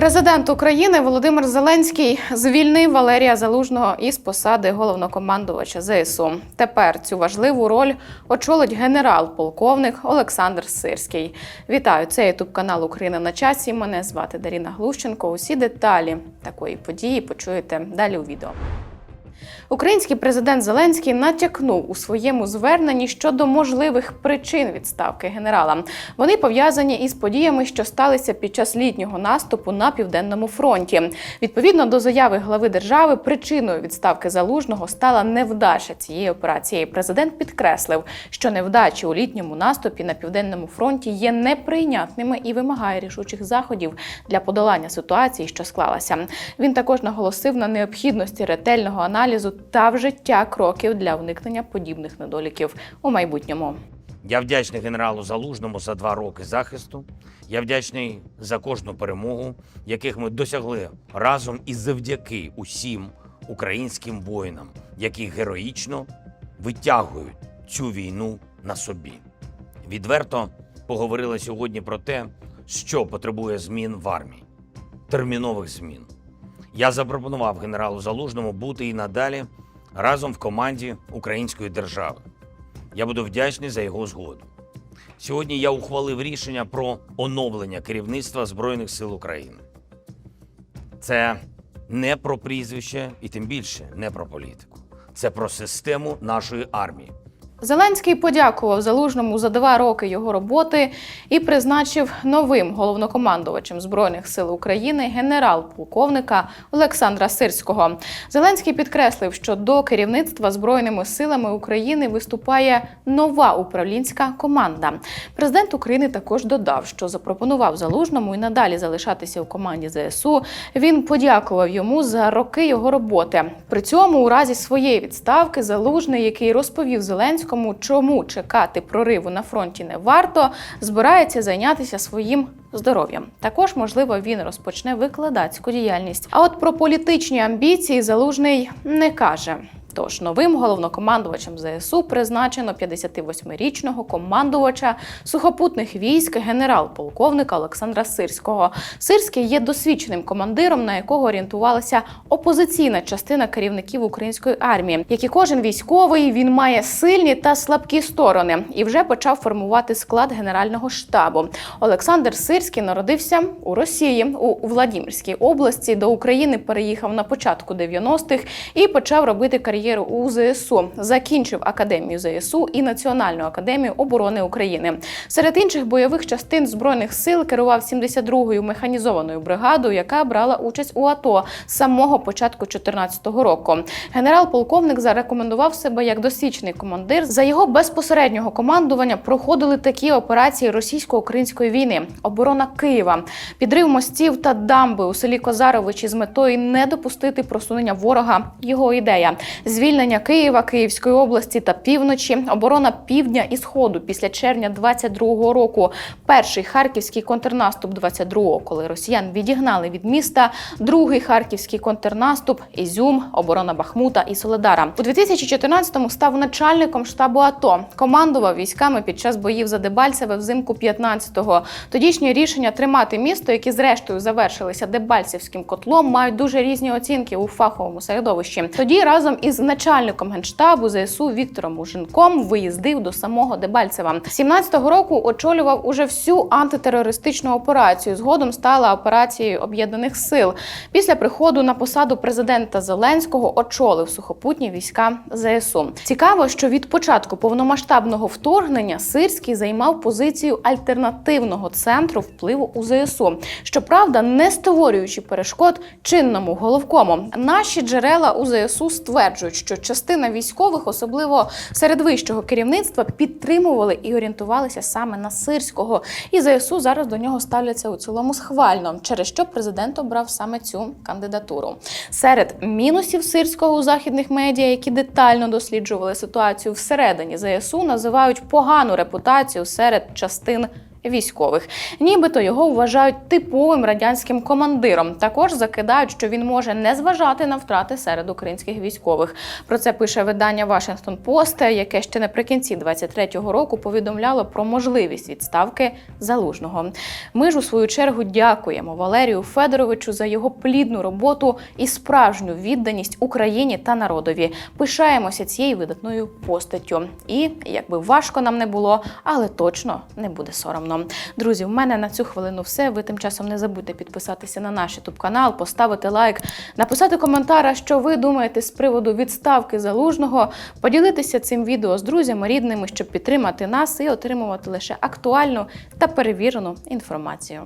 Президент України Володимир Зеленський звільнив Валерія Залужного із посади головнокомандувача ЗСУ. Тепер цю важливу роль очолить генерал-полковник Олександр Сирський. Вітаю! Це ютуб канал Україна на часі. Мене звати Даріна Глущенко. Усі деталі такої події почуєте далі у відео. Український президент Зеленський натякнув у своєму зверненні щодо можливих причин відставки генерала. Вони пов'язані із подіями, що сталися під час літнього наступу на південному фронті. Відповідно до заяви глави держави, причиною відставки залужного стала невдача цієї операції. Президент підкреслив, що невдачі у літньому наступі на південному фронті є неприйнятними і вимагає рішучих заходів для подолання ситуації, що склалася. Він також наголосив на необхідності ретельного аналізу та вжиття кроків для уникнення подібних недоліків у майбутньому. Я вдячний генералу Залужному за два роки захисту. Я вдячний за кожну перемогу, яких ми досягли разом і завдяки усім українським воїнам, які героїчно витягують цю війну на собі. Відверто поговорили сьогодні про те, що потребує змін в армії, термінових змін. Я запропонував генералу Залужному бути і надалі разом в команді української держави. Я буду вдячний за його згоду. Сьогодні я ухвалив рішення про оновлення керівництва Збройних сил України. Це не про прізвище і тим більше не про політику. Це про систему нашої армії. Зеленський подякував залужному за два роки його роботи і призначив новим головнокомандувачем збройних сил України генерал-полковника Олександра Сирського. Зеленський підкреслив, що до керівництва збройними силами України виступає нова управлінська команда. Президент України також додав, що запропонував залужному і надалі залишатися у команді ЗСУ. Він подякував йому за роки його роботи. При цьому, у разі своєї відставки, залужний, який розповів Зеленському, чому чекати прориву на фронті не варто, збирається зайнятися своїм здоров'ям. Також, можливо, він розпочне викладацьку діяльність. А от про політичні амбіції залужний не каже. Тож новим головнокомандувачем ЗСУ призначено 58-річного командувача сухопутних військ генерал-полковника Олександра Сирського. Сирський є досвідченим командиром, на якого орієнтувалася опозиційна частина керівників української армії. Як і кожен військовий, він має сильні та слабкі сторони і вже почав формувати склад генерального штабу. Олександр Сирський народився у Росії у Владимирській області. До України переїхав на початку 90-х і почав робити кар'єру у ЗСУ. Закінчив академію ЗСУ і Національну академію оборони України. Серед інших бойових частин збройних сил керував 72-ю механізованою бригадою, яка брала участь у АТО з самого початку 2014 року. Генерал-полковник зарекомендував себе як досвідчений командир. За його безпосереднього командування проходили такі операції російсько-української війни: оборона Києва, підрив мостів та дамби у селі Козаровичі з метою не допустити просунення ворога. Його ідея звільнення Києва, Київської області та півночі, оборона півдня і сходу після червня 22-го року. Перший харківський контрнаступ 22-го, коли росіян відігнали від міста. Другий харківський контрнаступ, Ізюм, оборона Бахмута і Соледара. У 2014-му став начальником штабу АТО. Командував військами під час боїв за Дебальцеве взимку 15-го. Тодішні рішення тримати місто, які зрештою завершилися Дебальцевським котлом, мають дуже різні оцінки у фаховому середовищі. Тоді разом із начальником генштабу ЗСУ Віктором Муженком виїздив до самого Дебальцева. 17-го року очолював уже всю антитерористичну операцію. Згодом стала операцією об'єднаних сил. Після приходу на посаду президента Зеленського очолив сухопутні війська ЗСУ. Цікаво, що від початку повномасштабного вторгнення Сирський займав позицію альтернативного центру впливу у ЗСУ. Щоправда, не створюючи перешкод чинному головкому. Наші джерела у ЗСУ стверджують, що частина військових, особливо серед вищого керівництва, підтримували і орієнтувалися саме на сирського. І ЗСУ зараз до нього ставляться у цілому схвально, через що президент обрав саме цю кандидатуру. Серед мінусів сирського у західних медіа, які детально досліджували ситуацію всередині ЗСУ, називають погану репутацію серед частин військових. Нібито його вважають типовим радянським командиром. Також закидають, що він може не зважати на втрати серед українських військових. Про це пише видання Washington Post, яке ще наприкінці 23-го року повідомляло про можливість відставки залужного. Ми ж у свою чергу дякуємо Валерію Федоровичу за його плідну роботу і справжню відданість Україні та народові. Пишаємося цією видатною постаттю. І якби важко нам не було, але точно не буде соромно. Друзі, в мене на цю хвилину все. Ви тим часом не забудьте підписатися на наш youtube канал, поставити лайк, написати коментар, що ви думаєте з приводу відставки залужного, поділитися цим відео з друзями, рідними, щоб підтримати нас і отримувати лише актуальну та перевірену інформацію.